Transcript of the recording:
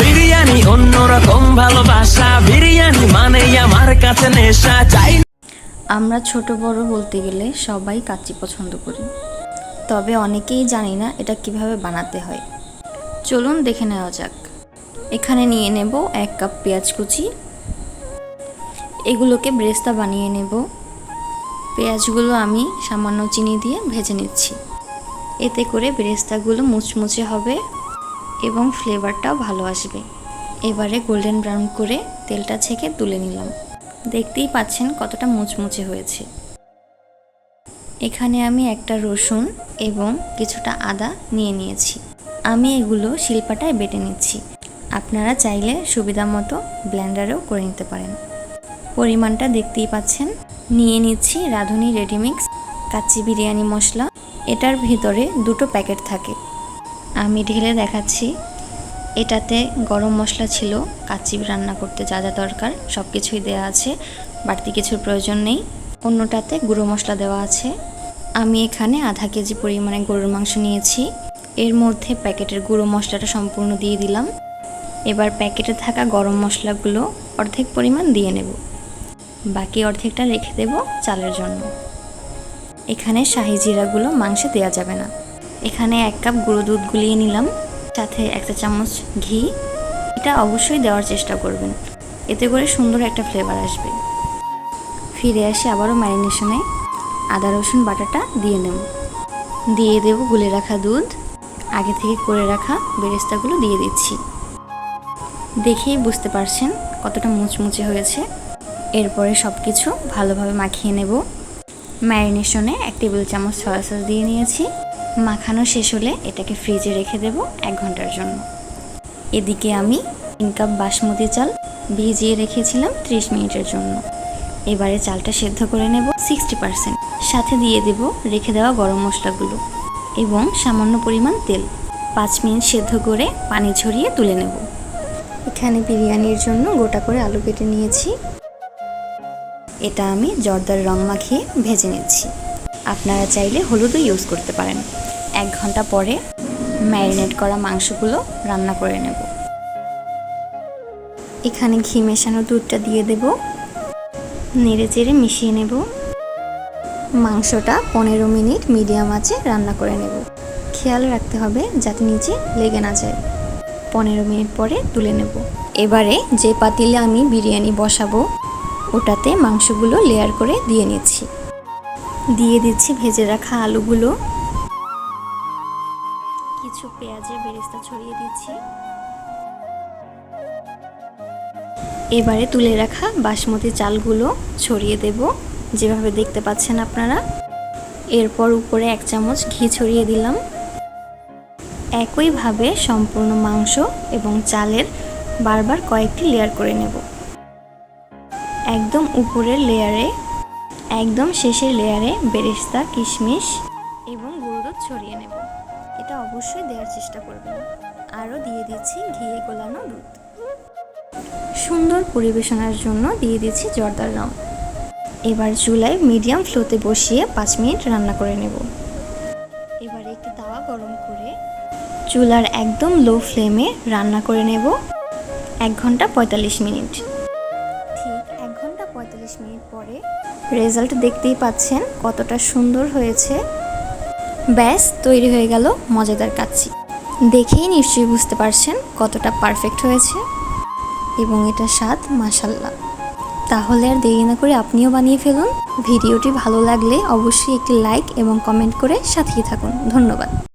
বিরিয়ানি অন্যরকম ভালোবাসা। বিরিয়ানি মানে আমার কাছে নেশা। চাই আমরা ছোট বড় বলতে গেলে সবাই কাচ্চি পছন্দ করি। তবে অনেকেই জানি না এটা কীভাবে বানাতে হয়। চলুন দেখে নেওয়া যাক। এখানে নিয়ে নেব এক কাপ পেঁয়াজ কুচি। এগুলোকে ব্রেস্তা বানিয়ে নেব। পেঁয়াজগুলো আমি সামান্য চিনি দিয়ে ভেজে নিচ্ছি। এতে করে ব্রেস্তাগুলো মুচমুচে হবে। এবং ফ্লেভারটাও ভালো আসবে। এবারে গোল্ডেন ব্রাউন করে তেলটা ছেঁকে তুলে নিলাম। দেখতেই পাচ্ছেন কতটা মুচমুচে হয়েছে। এখানে আমি একটা রসুন এবং কিছুটা আদা নিয়ে নিয়েছি। আমি এগুলো শিল্পাটায় বেটে নিচ্ছি। আপনারা চাইলে সুবিধা মতো ব্লেন্ডারেও করে নিতে পারেন। পরিমাণটা দেখতেই পাচ্ছেন। নিয়ে নিচ্ছি রাঁধুনি রেডিমিক্স কাচ্চি বিরিয়ানি মশলা। এটার ভিতরে দুটো প্যাকেট থাকে। আমি ঢেলে দেখাচ্ছি। এটাতে গরম মশলা ছিল, কাচ্চি রান্না করতে যা যা দরকার সব কিছুই দেওয়া আছে, বাড়তি কিছুর প্রয়োজন নেই। অন্যটাতে গুঁড়ো মশলা দেওয়া আছে। আমি এখানে আধা কেজি পরিমাণে গরুর মাংস নিয়েছি। এর মধ্যে প্যাকেটের গুঁড়ো মশলাটা সম্পূর্ণ দিয়ে দিলাম। এবার প্যাকেটে থাকা গরম মশলাগুলো অর্ধেক পরিমাণ দিয়ে নেব। বাকি অর্ধেকটা রেখে দেব চালের জন্য। এখানে শাহি জিরাগুলো মাংসে দেওয়া যাবে না। এখানে এক কাপ গুঁড়ো দুধ গুলিয়ে নিলাম, সাথে একটা চামচ ঘি। এটা অবশ্যই দেওয়ার চেষ্টা করবেন, এতে করে সুন্দর একটা ফ্লেভার আসবে। ফিরে আসি আবারও ম্যারিনেশনে আদা, রসুন, বাটাটা দিয়ে নেব। দিয়ে দেব গুলে রাখা দুধ। আগে থেকে করে রাখা বেরেস্তাগুলো দিয়ে দিচ্ছি। দেখেই বুঝতে পারছেন কতটা মুচমুচে হয়েছে। এরপরে সব কিছু ভালোভাবে মাখিয়ে নেব। ম্যারিনেশনে এক টেবিল চামচ সয়া সস দিয়ে নিয়েছি। মাখানো শেষ হলে এটাকে ফ্রিজে রেখে দেব এক ঘণ্টার জন্য। এদিকে আমি তিন কাপ বাসমতি চাল ভিজিয়ে রেখেছিলাম ত্রিশ মিনিটের জন্য। এবারে চালটা সেদ্ধ করে নেব সিক্সটি পারসেন্ট সাথে দিয়ে দেব রেখে দেওয়া গরম মশলাগুলো এবং সামান্য পরিমাণ তেল। পাঁচ মিনিট সেদ্ধ করে পানি ঝরিয়ে তুলে নেব। এখানে বিরিয়ানির জন্য গোটা করে আলু কেটে নিয়েছি। এটা আমি জর্দার রং মাখিয়ে ভেজে নিচ্ছি। আপনারা চাইলে হলুদও ইউজ করতে পারেন। এক ঘণ্টা পরে ম্যারিনেট করা মাংসগুলো রান্না করে নেব। এখানে ঘি মেশানো দুধটা দিয়ে দেব। নেড়ে চেড়ে মিশিয়ে নেব। মাংসটা পনেরো মিনিট মিডিয়াম আঁচে রান্না করে নেব। খেয়াল রাখতে হবে যাতে নিচে লেগে না যায়। পনেরো মিনিট পরে তুলে নেব। এবারে যে পাতিলে আমি বিরিয়ানি বসাবো, ওটাতে মাংসগুলো লেয়ার করে দিয়ে নিচ্ছি। দিয়ে দিচ্ছি ভেজে রাখা আলুগুলো। পেঁয়াজের বেরেস্তা ছড়িয়ে দিচ্ছি। এবারে তুলে রাখা বাসমতি চালগুলো ছড়িয়ে দেব, যেভাবে দেখতে পাচ্ছেন আপনারা। এরপর উপরে এক চামচ ঘি ছড়িয়ে দিলাম। একইভাবে সম্পূর্ণ মাংস এবং চালের বারবার কয়েকটি লেয়ার করে নেব। একদম উপরের লেয়ারে একদম শেষের লেয়ারে বেরেস্তা, কিশমিশ এবং গুঁড়ো ছড়িয়ে নেব। এটা অবশ্যই দেওয়ার চেষ্টা করবেন। আরও দিয়ে দিচ্ছি ঘিয়ে গোলানো দুধ। সুন্দর পরিবেশনার জন্য দিয়ে দিচ্ছি জর্দার রং। এবার চুলায় মিডিয়াম ফ্লোতে বসিয়ে পাঁচ মিনিট রান্না করে নেব। এবার একটি তাওয়া গরম করে চুলার একদম লো ফ্লেমে রান্না করে নেব। এক ঘণ্টা পঁয়তাল্লিশ মিনিট। ঠিক এক ঘণ্টা পঁয়তাল্লিশ মিনিট পরে রেজাল্ট দেখতেই পাচ্ছেন কতটা সুন্দর হয়েছে। ব্যাস, তৈরি হয়ে গেল মজাদার কাচ্ছি দেখেই নিশ্চয়ই বুঝতে পারছেন কতটা পারফেক্ট হয়েছে। এবং এটা স্বাদ মাসাল্লাহ তাহলে আর দেরি না করে আপনিও বানিয়ে ফেলুন। ভিডিওটি ভালো লাগলে অবশ্যই একটি লাইক এবং কমেন্ট করে সাথেই থাকুন। ধন্যবাদ।